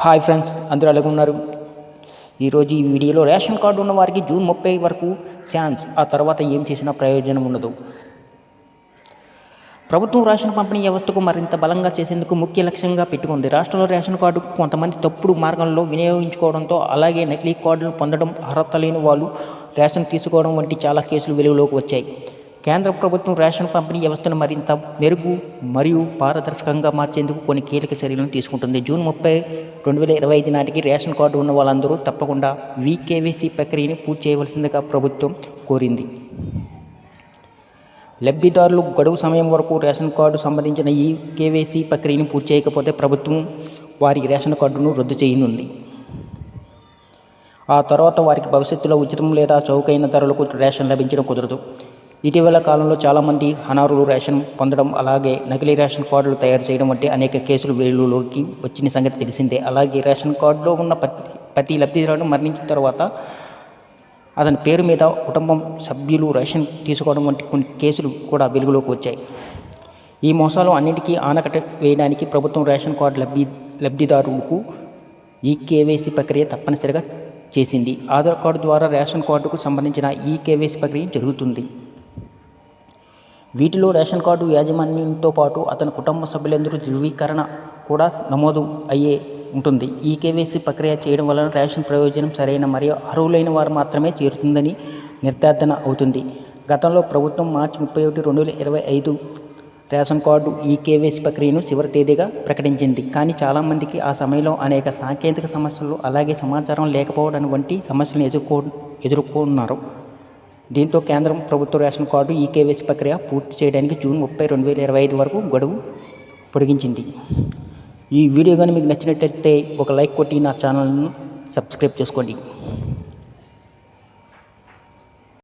Hi friends అందరూ అలాగే ఉన్నారు? ఈరోజు ఈ వీడియోలో రేషన్ కార్డు ఉన్న వారికి జూన్ ముప్పై వరకు ఛాన్స్ ఆ తర్వాత ఏం చేసినా ప్రయోజనం ఉండదు. ప్రభుత్వం రేషన్ పంపిణీ వ్యవస్థకు మరింత బలంగా చేసేందుకు ముఖ్య లక్ష్యంగా పెట్టుకుంది. రాష్ట్రంలో రేషన్ కార్డు కొంతమంది తప్పుడు మార్గంలో వినియోగించుకోవడంతో అలాగే నకిలీ కార్డును పొందడం అర్హత లేని వాళ్ళు రేషన్ తీసుకోవడం వంటి చాలా కేసులు వెలుగులోకి వచ్చాయి. కేంద్ర ప్రభుత్వం రేషన్ పంపిణీ వ్యవస్థను మరింత మెరుగు మరియు పారదర్శకంగా మార్చేందుకు కొన్ని కీలక చర్యలను తీసుకుంటుంది. జూన్ ముప్పై రెండు వేల ఇరవై ఐదు నాటికి రేషన్ కార్డు ఉన్న వాళ్ళందరూ తప్పకుండా వీకేవీసీ ప్రక్రియను పూర్తి చేయవలసిందిగా ప్రభుత్వం కోరింది. లబ్ధిదారులు గడువు సమయం వరకు రేషన్ కార్డు సంబంధించిన ఈ కేవైసీ ప్రక్రియను పూర్తి చేయకపోతే ప్రభుత్వం వారి రేషన్ కార్డును రద్దు చేయనుంది. ఆ తర్వాత వారికి భవిష్యత్తులో ఉచితం లేదా చౌకైన ధరలకు రేషన్ లభించడం కుదరదు. ఇటీవల కాలంలో చాలామంది అనారులు రేషన్ పొందడం అలాగే నకిలీ రేషన్ కార్డులు తయారు చేయడం వంటి అనేక కేసులు వెలుగులోకి వచ్చిన సంగతి తెలిసిందే. అలాగే రేషన్ కార్డులో ఉన్న ప్రతి ప్రతి లబ్ధిదారుడు మరణించిన తర్వాత అతని పేరు మీద కుటుంబం సభ్యులు రేషన్ తీసుకోవడం వంటి కొన్ని కేసులు కూడా వెలుగులోకి వచ్చాయి. ఈ మోసాలు అన్నింటికీ ఆనకట్ట వేయడానికి ప్రభుత్వం రేషన్ కార్డు లబ్ధి లబ్ధిదారులకు ఈ కేవైసీ ప్రక్రియ తప్పనిసరిగా చేసింది. ఆధార్ కార్డు ద్వారా రేషన్ కార్డుకు సంబంధించిన ఈ కేవైసీ ప్రక్రియ జరుగుతుంది. వీటిలో రేషన్ కార్డు యాజమాన్యంతో పాటు అతని కుటుంబ సభ్యులందరూ ధృవీకరణ కూడా నమోదు అయ్యే ఉంటుంది. ఈ కేవైసీ ప్రక్రియ చేయడం వలన రేషన్ ప్రయోజనం సరైన మరియు అర్హులైన వారు మాత్రమే చేరుతుందని నిర్ధారణ అవుతుంది. గతంలో ప్రభుత్వం మార్చి ముప్పై ఒకటి రెండు వేల ఇరవై ఐదు రేషన్ కార్డు ఈ కేవైసీ ప్రక్రియను చివరి తేదీగా ప్రకటించింది. కానీ చాలామందికి ఆ సమయంలో అనేక సాంకేతిక సమస్యలు అలాగే సమాచారం లేకపోవడం వంటి సమస్యలను ఎదుర్కో ఎదుర్కొన్నారు. దీంతో కేంద్రం ప్రభుత్వ రేషన్ కార్డు ఈ ప్రక్రియ పూర్తి చేయడానికి జూన్ ముప్పై రెండు వేల ఇరవై ఐదు వరకు గడువు పొడిగించింది. ఈ వీడియో కానీ మీకు నచ్చినట్టయితే ఒక లైక్ కొట్టి నా ఛానల్ను సబ్స్క్రైబ్ చేసుకోండి.